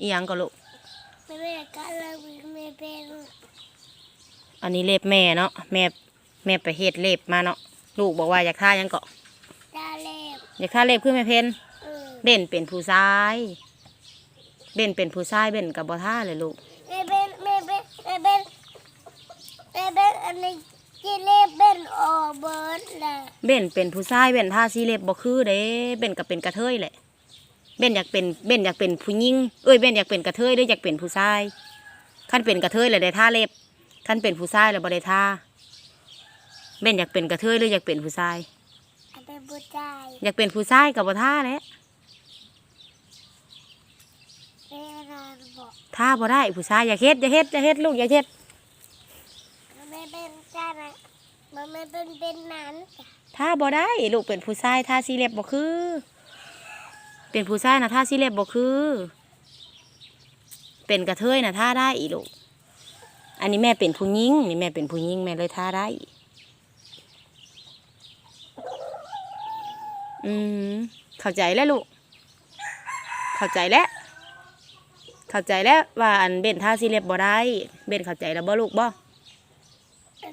อีหยังก็ลูกไม่ได้ก็เลยไม่เป็นอันนี้เล็บแม่เนาะแม่แม่ไปเฮ็ดเล็บมาเนาะลูกบอกว่าอยากท่าหยังก็ดาเล็บอยากท่าเล็บคือแม่เพนเออเบ่นเป็นผู้ชายเบ่นเป็นผู้ชายเบ่นกับบ่ท่าเลยลูกไม่เป็นไม่เป็นไม่เป็นไม่เป็นอันนี้ที่เล็บเป็นออกเบิร์ดเลยเบ่นเป็นผู้ชายเบ่นท่าสีเล็บบ่คือเด้เบ่นก็เป็นกระเทยแหละ เบ่นอยากเป็นเบ่นอยากเป็นผู้หญิงเอ้ยเบ่นอยากเป็นกระเทยหรืออยากเป็นผู้ชายคันเป็นกระเทยเลยได้ท่าเล็บคันเป็นผู้ชายแล้วบ่ได้ท่าเบ่นอยากเป็นกระเทยหรืออยากเป็นผู้ชายอันเป็นผู้ชายอยากเป็นผู้ชายกับบ่ท่าแหล้วเป็นอะไรบอกท่าบ่ได้ผู้ชายอยากเฮ็ดอยากเฮ็ดอยากเฮ็ดลูกอยากเฮ็ดมันไม่เป็นจ้านะมันไม่เป็นเป็นนั้นท่าบ่ได้ลูกเป็นผู้ชายท่าสีเล็บบ่คือ เป็นผู้ชายนะท่าสีเล็บบ่คือ เป็นกระเทยนะท่าได้อีลูกอันนี้แม่เป็นผู้หญิงนี่แม่เป็นผู้หญิงแม่เลยท่าได้อืมเข้าใจแล้วลูกเข้าใจแล้วเข้าใจแล้วว่าอันเบนท่าสีเล็บบ่ได้เบนเข้าใจแล้วบ่ลูกบ่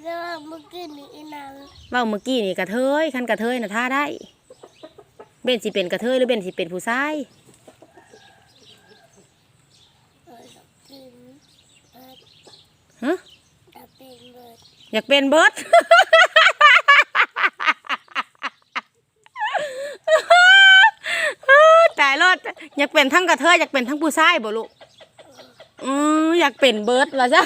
แล้วว่าเมื่อกี้นี้อีนั้นเว่าเมื่อกี้นี่กระเทยคันกระเทยน่ะท่าได้ เบนสิเป็นกระเทยหรือเบนสิเป็นผู้ชายเออกินเบิร์ดฮะจะเป็นเบิร์ดอยากเป็นเบิร์ดตายรอดอยากเป็นทั้งกระเทยอยากเป็นทั้งผู้ชายบ่ลูกอืออยากเป็นเบิร์ดว่าซะ